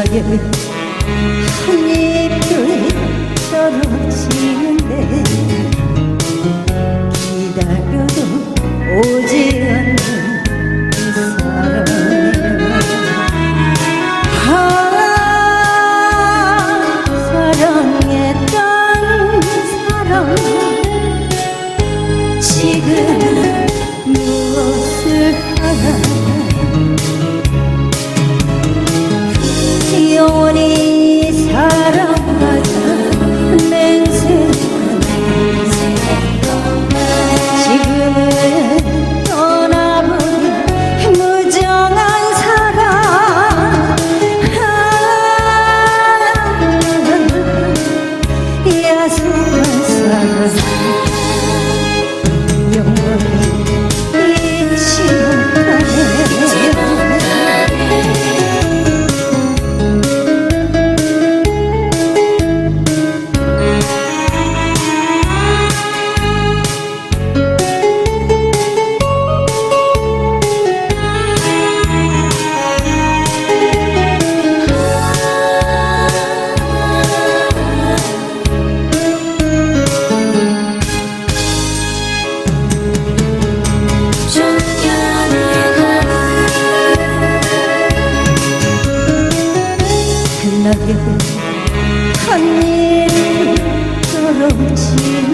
한입 떨어지는데 기다려도 오지 않는 그 사랑이야 아 사랑했던 사람. 지금 날개도 한입 떨어지